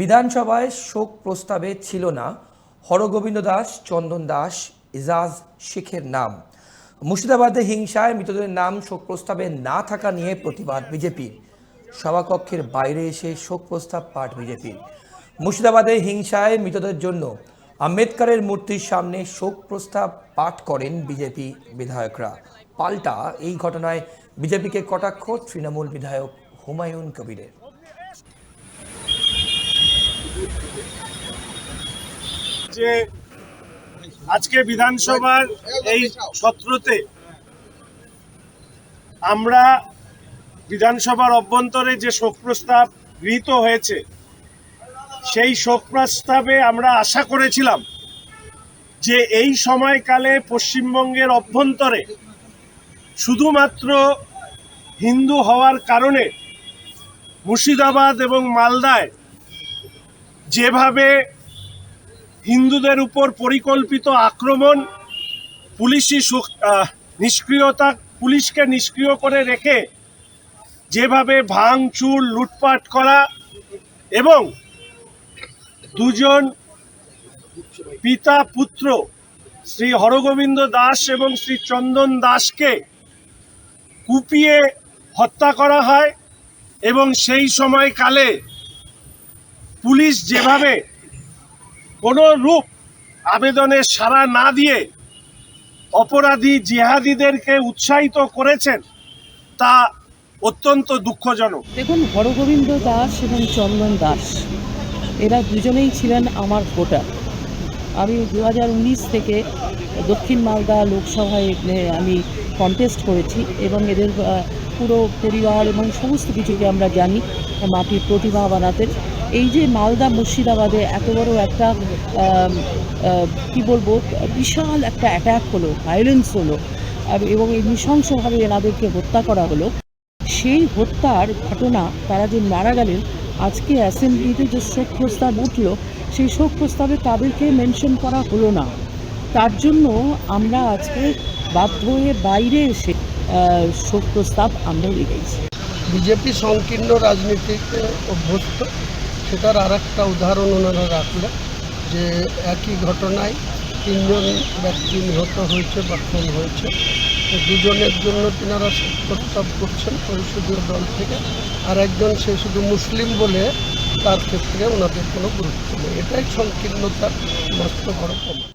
বিধানসভায় শোক প্রস্তাবে ছিল না। হরগোবিন্দ দাস, চন্দন দাস ইজাজ শেখের নাম। মুর্শিদাবাদে হিংসায় মৃতদের নাম শোক প্রস্তাবে না থাকা নিয়ে প্রতিবাদ বিজেপির। সভাকক্ষের বাইরে এসে শোক প্রস্তাব পাঠ বিজেপির। মুর্শিদাবাদে হিংসায় মৃতদের জন্য আম্বেদকরের মূর্তির সামনে শোক প্রস্তাব পাঠ করেন বিজেপি বিধায়করা। পাল্টা এই ঘটনায় বিজেপিকে কটাক্ষ, তৃণমূল বিধায়ক হুমায়ুন কবিরের। যে আজকে বিধানসভার এই সত্রতে আমরা বিধানসভার অভ্যন্তরে যে শোক প্রস্তাব গৃহীত হয়েছে, সেই শোক প্রস্তাবে আমরা আশা করেছিলাম যে এই সময়কালে পশ্চিমবঙ্গের অভ্যন্তরে শুধুমাত্র হিন্দু হওয়ার কারণে মুর্শিদাবাদ এবং মালদায় যেভাবে হিন্দুদের উপর পরিকল্পিত আক্রমণ, পুলিশি নিষ্ক্রিয়তা, পুলিশকে নিষ্ক্রিয় করে রেখে যেভাবে ভাঙচুর লুটপাট করা এবং দুজন পিতা পুত্র, শ্রী হরগোবিন্দ দাস এবং শ্রী চন্দন দাসকে কুপিয়ে হত্যা করা হয় এবং সেই সময়কালে পুলিশ যেভাবে কোনো রূপ আবেদনের সাড়া না দিয়ে অপরাধী জিহাদিদেরকে উৎসাহিত করেছেন, তা অত্যন্ত দুঃখজনক। দেখুন, হরগোবিন্দ দাস এবং চন্দন দাস, এরা দুজনেই ছিলেন আমার ভোটার। আমি দু হাজার উনিশ থেকে দক্ষিণ মালদা লোকসভায় আমি কন্টেস্ট করেছি এবং এদের পুরো পরিবার এবং সমস্ত কিছুকে আমরা জানি, মাটির প্রতিভা বানাতেন এই যে মালদা মুর্শিদাবাদে এত বড় একটা কি বলব, বিশাল একটা অ্যাট্যাক হলো ভায়োলেন্স হলো এবং এই নৃশংসভাবে এনাদেরকে হত্যা করা হলো। সেই হত্যার ঘটনা তারা যে মারা গেলেন, আজকে অ্যাসেম্বলিতে যে শোক প্রস্তাব উঠল, সেই শোক প্রস্তাবে তাদেরকে মেনশন করা হলো না। তার জন্য আমরা আজকে বাধ্য হয়ে বাইরে এসে শোক প্রস্তাব আমরা রেখেছি বিজেপি সংকীর্ণ রাজনীতিতে অভ্যস্ত। সেটার আর একটা উদাহরণ ওনারা রাখলেন, যে একই ঘটনায় তিনজন ব্যক্তি নিহত হয়েছে বা খুন হয়েছে। দুজনের জন্য তিনারা প্রস্তাব করছেন পরিষদীয় দল থেকে, আর একজন সে শুধু মুসলিম বলে তার ক্ষেত্রে ওনাদের কোনো গুরুত্ব নেই। এটাই সংকীর্ণতার মস্ত বড় প্রমাণ।